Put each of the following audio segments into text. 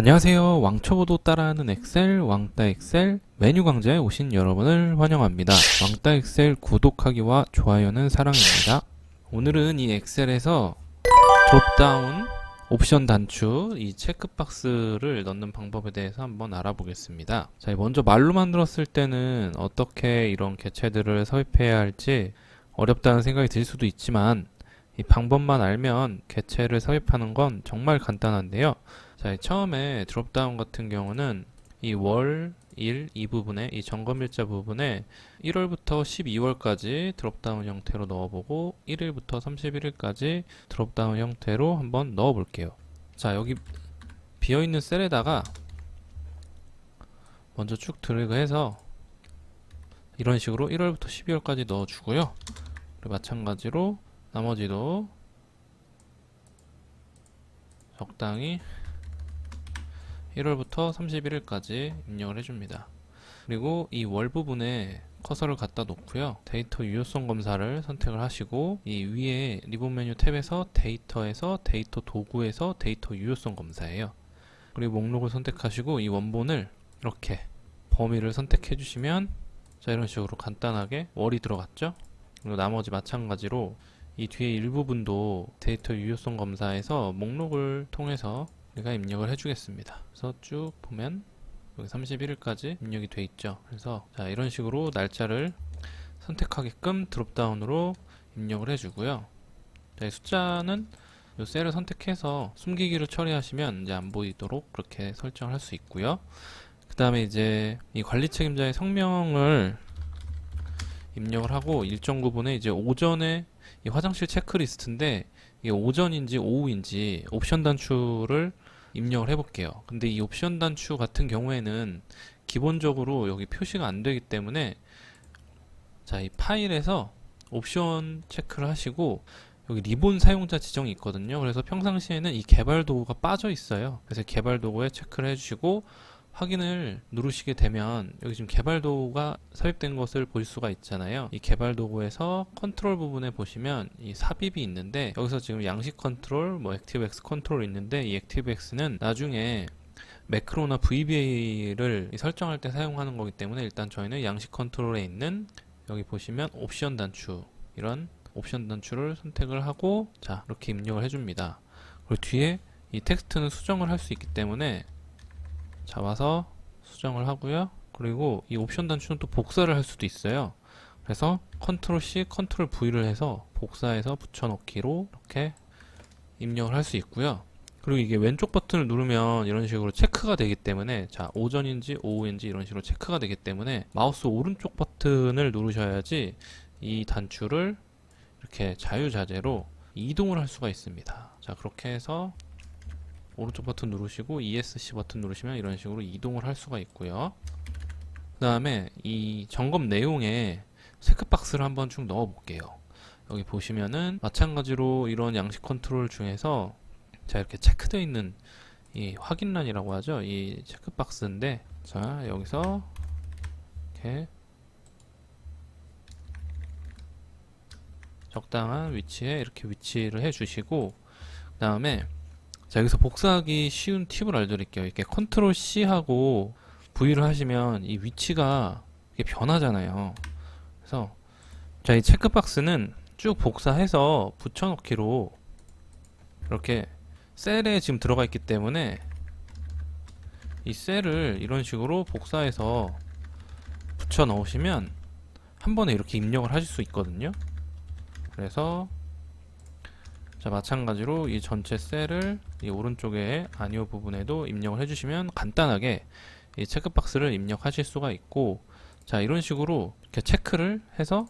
안녕하세요. 왕초보도 따라하는 엑셀, 왕따 엑셀 메뉴 강좌에 오신 여러분을 환영합니다. 왕따 엑셀 구독하기와 좋아요는 사랑입니다. 오늘은 이 엑셀에서 드롭다운 옵션 단추 이 체크박스를 넣는 방법에 대해서 한번 알아보겠습니다. 자, 먼저 말로 만들었을 때는 어떻게 이런 개체들을 삽입해야 할지 어렵다는 생각이 들 수도 있지만 이 방법만 알면 개체를 삽입하는 건 정말 간단한데요. 자, 처음에 드롭다운 같은 경우는 이 월, 일, 이 부분에 이 점검일자 부분에 1월부터 12월까지 드롭다운 형태로 넣어보고 1일부터 31일까지 드롭다운 형태로 한번 넣어볼게요. 자, 여기 비어있는 셀에다가 먼저 쭉 드래그해서 이런 식으로 1월부터 12월까지 넣어주고요. 그리고 마찬가지로 나머지도 적당히 1월부터 31일까지 입력을 해줍니다. 그리고 이 월 부분에 커서를 갖다 놓고요. 데이터 유효성 검사를 선택을 하시고 이 위에 리본 메뉴 탭에서 데이터에서 데이터 도구에서 데이터 유효성 검사예요. 그리고 목록을 선택하시고 이 원본을 이렇게 범위를 선택해 주시면 자 이런 식으로 간단하게 월이 들어갔죠. 그리고 나머지 마찬가지로 이 뒤에 일부분도 데이터 유효성 검사에서 목록을 통해서 우리가 입력을 해주겠습니다. 그래서 쭉 보면 여기 31일까지 입력이 돼 있죠. 그래서 자 이런 식으로 날짜를 선택하게끔 드롭다운으로 입력을 해주고요. 자, 이 숫자는 이 셀을 선택해서 숨기기를 처리하시면 이제 안 보이도록 그렇게 설정을 할 수 있고요. 그 다음에 이제 이 관리 책임자의 성명을 입력을 하고 일정 부분에 이제 오전에 이 화장실 체크리스트인데 이게 오전인지 오후인지 옵션 단추를 입력을 해볼게요. 근데 이 옵션 단추 같은 경우에는 기본적으로 여기 표시가 안 되기 때문에 자, 이 파일에서 옵션 체크를 하시고 여기 리본 사용자 지정이 있거든요. 그래서 평상시에는 이 개발 도구가 빠져 있어요. 그래서 개발 도구에 체크를 해주시고 확인을 누르시게 되면 여기 지금 개발 도구가 삽입된 것을 볼 수가 있잖아요. 이 개발 도구에서 컨트롤 부분에 보시면 이 삽입이 있는데 여기서 지금 양식 컨트롤, 뭐 액티브엑스 컨트롤 있는데 이 액티브엑스는 나중에 매크로나 VBA를 설정할 때 사용하는 거기 때문에 일단 저희는 양식 컨트롤에 있는 여기 보시면 옵션 단추 이런 옵션 단추를 선택을 하고 자 이렇게 입력을 해줍니다. 그리고 뒤에 이 텍스트는 수정을 할 수 있기 때문에 잡아서 수정을 하고요. 그리고 이 옵션 단추는 또 복사를 할 수도 있어요. 그래서 컨트롤 C, 컨트롤 V를 해서 복사해서 붙여넣기로 이렇게 입력을 할 수 있고요. 그리고 이게 왼쪽 버튼을 누르면 이런 식으로 체크가 되기 때문에 자 오전인지 오후인지 이런 식으로 체크가 되기 때문에 마우스 오른쪽 버튼을 누르셔야지 이 단추를 이렇게 자유자재로 이동을 할 수가 있습니다. 자 그렇게 해서 오른쪽 버튼 누르시고 ESC 버튼 누르시면 이런 식으로 이동을 할 수가 있고요. 그 다음에 이 점검 내용에 체크박스를 한번 쭉 넣어 볼게요. 여기 보시면은 마찬가지로 이런 양식 컨트롤 중에서 자 이렇게 체크되어 있는 이 확인란이라고 하죠. 이 체크박스인데 자 여기서 이렇게 적당한 위치에 이렇게 위치를 해 주시고 그 다음에 자 여기서 복사하기 쉬운 팁을 알려드릴게요. 이렇게 컨트롤 C 하고 V를 하시면 이 위치가 변하잖아요. 그래서 자 이 체크박스는 쭉 복사해서 붙여넣기로 이렇게 셀에 지금 들어가 있기 때문에 이 셀을 이런 식으로 복사해서 붙여 넣으시면 한 번에 이렇게 입력을 하실 수 있거든요. 그래서 자 마찬가지로 이 전체 셀을 이 오른쪽에 아니오 부분에도 입력을 해주시면 간단하게 이 체크박스를 입력하실 수가 있고 자 이런 식으로 이렇게 체크를 해서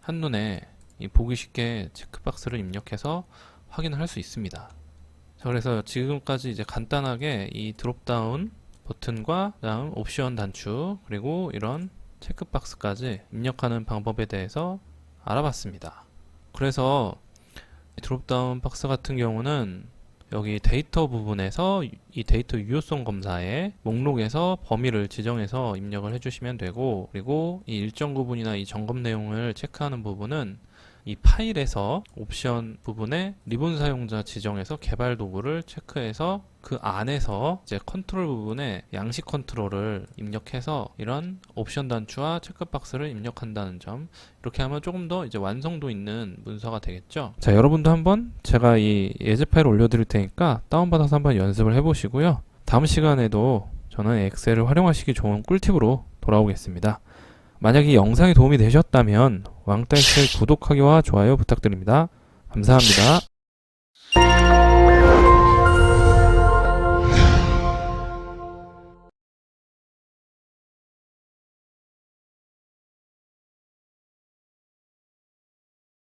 한눈에 이 보기 쉽게 체크박스를 입력해서 확인을 할 수 있습니다. 자 그래서 지금까지 이제 간단하게 이 드롭다운 버튼과 다음 옵션 단추 그리고 이런 체크박스까지 입력하는 방법에 대해서 알아봤습니다. 그래서 이 드롭다운 박스 같은 경우는 여기 데이터 부분에서 이 데이터 유효성 검사에 목록에서 범위를 지정해서 입력을 해주시면 되고 그리고 이 일정 부분이나 이 점검 내용을 체크하는 부분은 이 파일에서 옵션 부분에 리본 사용자 지정해서 개발 도구를 체크해서 그 안에서 이제 컨트롤 부분에 양식 컨트롤을 입력해서 이런 옵션 단추와 체크박스를 입력한다는 점 이렇게 하면 조금 더 이제 완성도 있는 문서가 되겠죠. 자, 여러분도 한번 제가 이 예제 파일 올려드릴 테니까 다운받아서 한번 연습을 해보시고요. 다음 시간에도 저는 엑셀을 활용하시기 좋은 꿀팁으로 돌아오겠습니다. 만약 이 영상이 도움이 되셨다면 왕따 엑셀 구독하기와 좋아요 부탁드립니다. 감사합니다.